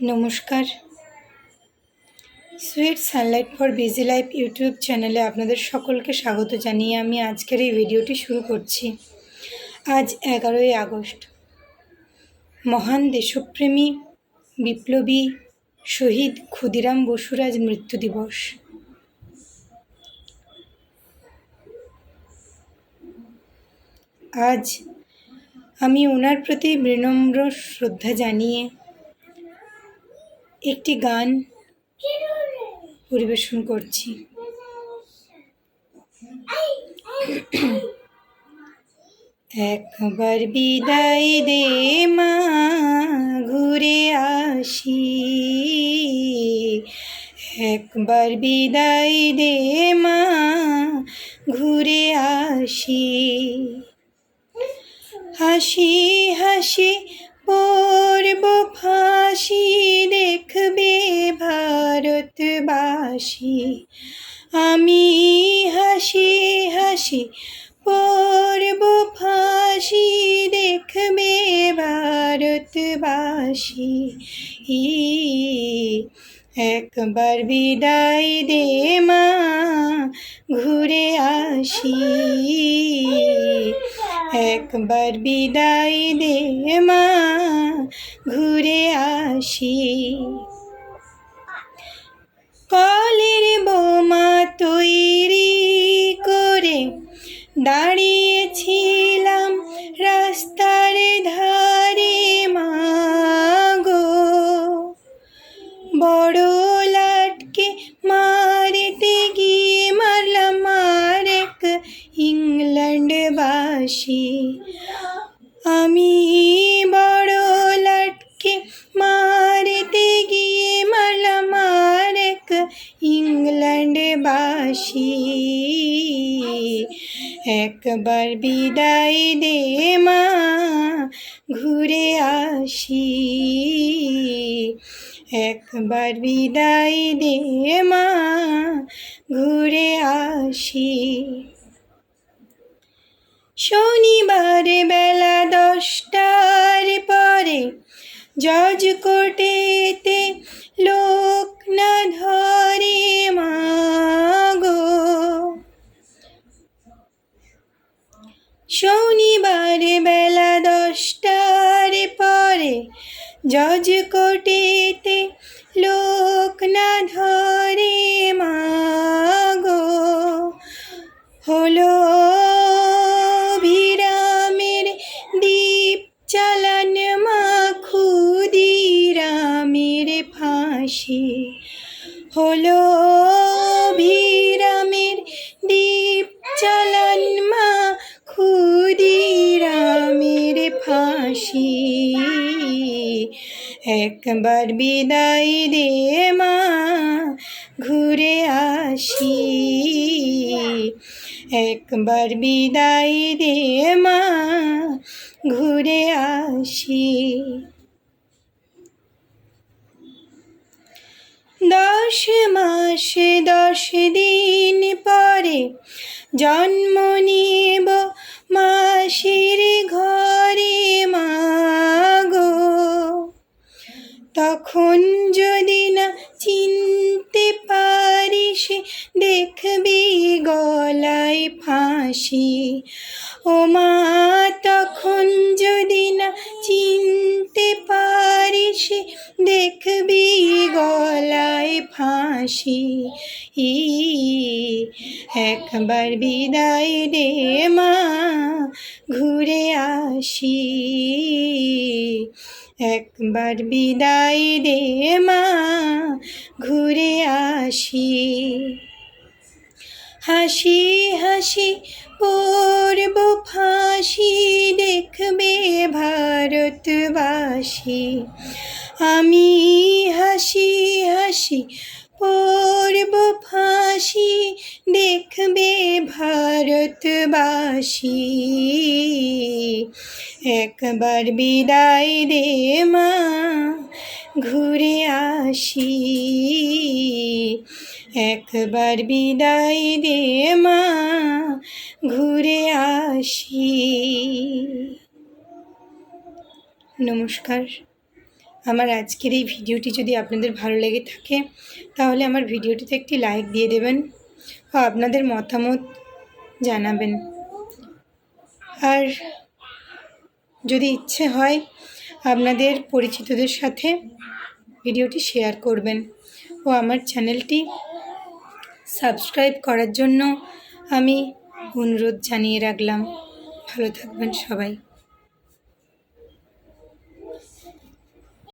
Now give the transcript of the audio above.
নমস্কার। Sweet sunlight for busy life YouTube চ্যানেলে আপনাদের সকলকে স্বাগত জানিয়ে আমি আজকের এই ভিডিওটি শুরু করছি। আজ এগারোই আগস্ট। মহান দেশপ্রেমী, বিপ্লবী শহীদ ক্ষুদিরাম বসুর আজ মৃত্যু দিবস। আজ আমি ওনার প্রতি বিনম্র শ্রদ্ধা জানিয়ে একটি গান পরিবেশন করছি। একবার বিদায় দে মা, ঘুরে আসি। একবার বিদায় দে মা, ঘুরে আসি। হাসি হাসি পড়ব ফাঁসি দেখবে ভারতবাসী। আমি হাসি হাসি পড়ব ফাঁসি দেখবে ভারতবাসী। ই, একবার বিদায় দে মা, ঘুরে আসি। একবার বিদায় দে মা ঘুরে আসি। ইংল্যান্ডবাসী আমি বড় লাটকে মারতে গিয়ে মারলাম আর এক ইংল্যান্ডবাসী একবার বিদায় দে মা, ঘুরে আসি। একবার বিদায় দে মা, ঘুরে আসি। শনিবার বেলা দশটার পরে জজ কোর্টেতে লোক না ধরে মাগো। শনিবার বেলা দশটার পরে জজ কোর্টেতে লোক না ধরে মাগো। হলো হলো ভিরামের দ্বীপ চালান মা ক্ষুদিরামের ফাঁসি। একবার বিদায় দে মা, ঘুরে আসি। একবার বিদায় দে মা, ঘুরে আসি। দশ মাসে দশ দিন পরে জন্ম নিব মাসির ঘরে মাগো। তখন যদি না চিনতে পারিস দেখবি গলায় ফাঁসি। ও মা ফাঁসি ই, একবার বিদায় দে মা, ঘুরে আসি। একবার বিদায় দে মা, ঘুরে আসি। হাসি হাসি পড়ব ফাঁসি, দেখবে ভারতবাসী। আমি হাসি হাসি পড়ব ফাঁসি দেখবে ভারতবাসী। একবার বিদায় দে মা, ঘুরে আসি। একবার বিদায় দে মা, ঘুরে আসি। নমস্কার। আমার আজকের এই ভিডিওটি যদি আপনাদের ভালো লেগে থাকে, তাহলে আমার ভিডিওটিতে একটি লাইক দিয়ে দেবেন ও আপনাদের মতামত জানাবেন। আর যদি ইচ্ছে হয়, আপনাদের পরিচিতদের সাথে ভিডিওটি শেয়ার করবেন। ও আমার চ্যানেলটি সাবস্ক্রাইব করার জন্য আমি অনুরোধ জানিয়ে রাখলাম। ভালো থাকবেন সবাই।